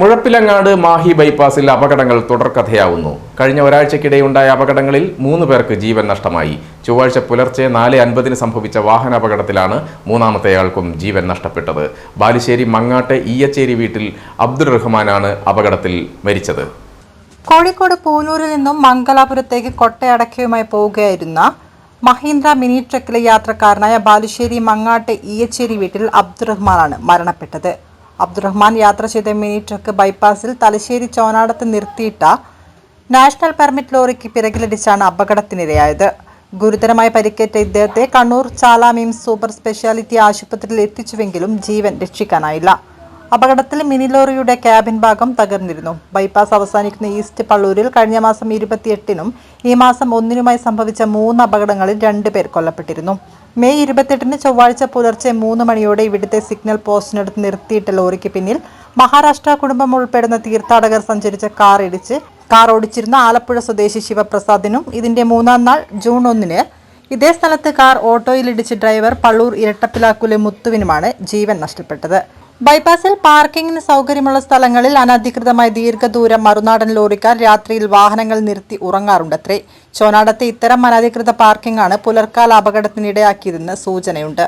മുഴപ്പിലങ്ങാട് മാഹി ബൈപ്പാസിൽ അപകടങ്ങൾ തുടർക്കഥയാവുന്നു. കഴിഞ്ഞ ഒരാഴ്ചക്കിടെയുണ്ടായ അപകടങ്ങളിൽ മൂന്ന് പേർക്ക് ജീവൻ നഷ്ടമായി. ചൊവ്വാഴ്ച പുലർച്ചെ നാല് അൻപതിന് സംഭവിച്ച വാഹനാപകടത്തിലാണ് മൂന്നാമത്തെയാൾക്കും ജീവൻ നഷ്ടപ്പെട്ടത്. ബാലുശ്ശേരി മങ്ങാട്ടെ ഈയച്ചേരി വീട്ടിൽ അബ്ദുൾ റഹ്മാനാണ് അപകടത്തിൽ മരിച്ചത്. കോഴിക്കോട് പൂനൂരിൽ നിന്നും മംഗലാപുരത്തേക്ക് കൊട്ടയടക്കയുമായി പോവുകയായിരുന്ന മഹീന്ദ്ര മിനി ട്രക്കിലെ യാത്രക്കാരനായ ബാലുശ്ശേരി മങ്ങാട്ടെ ഈയച്ചേരി വീട്ടിൽ അബ്ദുറഹ്മാനാണ് മരണപ്പെട്ടത്. അബ്ദുറഹ്മാൻ യാത്ര ചെയ്ത മിനി ട്രക്ക് ബൈപ്പാസിൽ തലശ്ശേരി ചോനാടത്ത് നിർത്തിയിട്ട നാഷണൽ പെർമിറ്റ് ലോറിക്ക് പിറകിലടിച്ചാണ് അപകടത്തിനിരയായത്. ഗുരുതരമായി പരിക്കേറ്റ ഇദ്ദേഹത്തെ Kannur Chala MIMS super speciality ആശുപത്രിയിൽ എത്തിച്ചുവെങ്കിലും ജീവൻ രക്ഷിക്കാനായില്ല. അപകടത്തിൽ മിനി ലോറിയുടെ ക്യാബിൻ ഭാഗം തകർന്നിരുന്നു. ബൈപ്പാസ് അവസാനിക്കുന്ന ഈസ്റ്റ് പള്ളൂരിൽ കഴിഞ്ഞ മാസം ഇരുപത്തിയെട്ടിനും ഈ മാസം ഒന്നിനുമായി സംഭവിച്ച മൂന്ന് അപകടങ്ങളിൽ രണ്ടുപേർ കൊല്ലപ്പെട്ടിരുന്നു. മെയ് ഇരുപത്തെട്ടിന് ചൊവ്വാഴ്ച പുലർച്ചെ മൂന്ന് മണിയോടെ ഇവിടുത്തെ സിഗ്നൽ പോസ്റ്റിനടുത്ത് നിർത്തിയിട്ട ലോറിക്ക് പിന്നിൽ മഹാരാഷ്ട്ര കുടുംബം ഉൾപ്പെടുന്ന തീർത്ഥാടകർ സഞ്ചരിച്ച കാർ ഇടിച്ച് കാർ ഓടിച്ചിരുന്ന ആലപ്പുഴ സ്വദേശി ശിവപ്രസാദിനും ഇതിന്റെ മൂന്നാം നാൾ ജൂൺ ഒന്നിന്. ഇതേ സ്ഥലത്ത് കാർ ഓട്ടോയിലിടിച്ച് ഡ്രൈവർ പള്ളൂർ ഇരട്ടപ്പിലാക്കുലെ മുത്തുവിനുമാണ് ജീവൻ നഷ്ടപ്പെട്ടത്. ബൈപ്പാസിൽ പാർക്കിംഗിന് സൗകര്യമുള്ള സ്ഥലങ്ങളിൽ അനധികൃതമായി ദീർഘദൂരം മറുനാടൻ ലോറിക്കാർ രാത്രിയിൽ വാഹനങ്ങൾ നിർത്തി ഉറങ്ങാറുണ്ടത്രേ. ചോനാടത്തെ ഇത്തരം അനധികൃത പാർക്കിംഗാണ് പുലർക്കാല അപകടത്തിനിടയാക്കിയതെന്ന് സൂചനയുണ്ട്.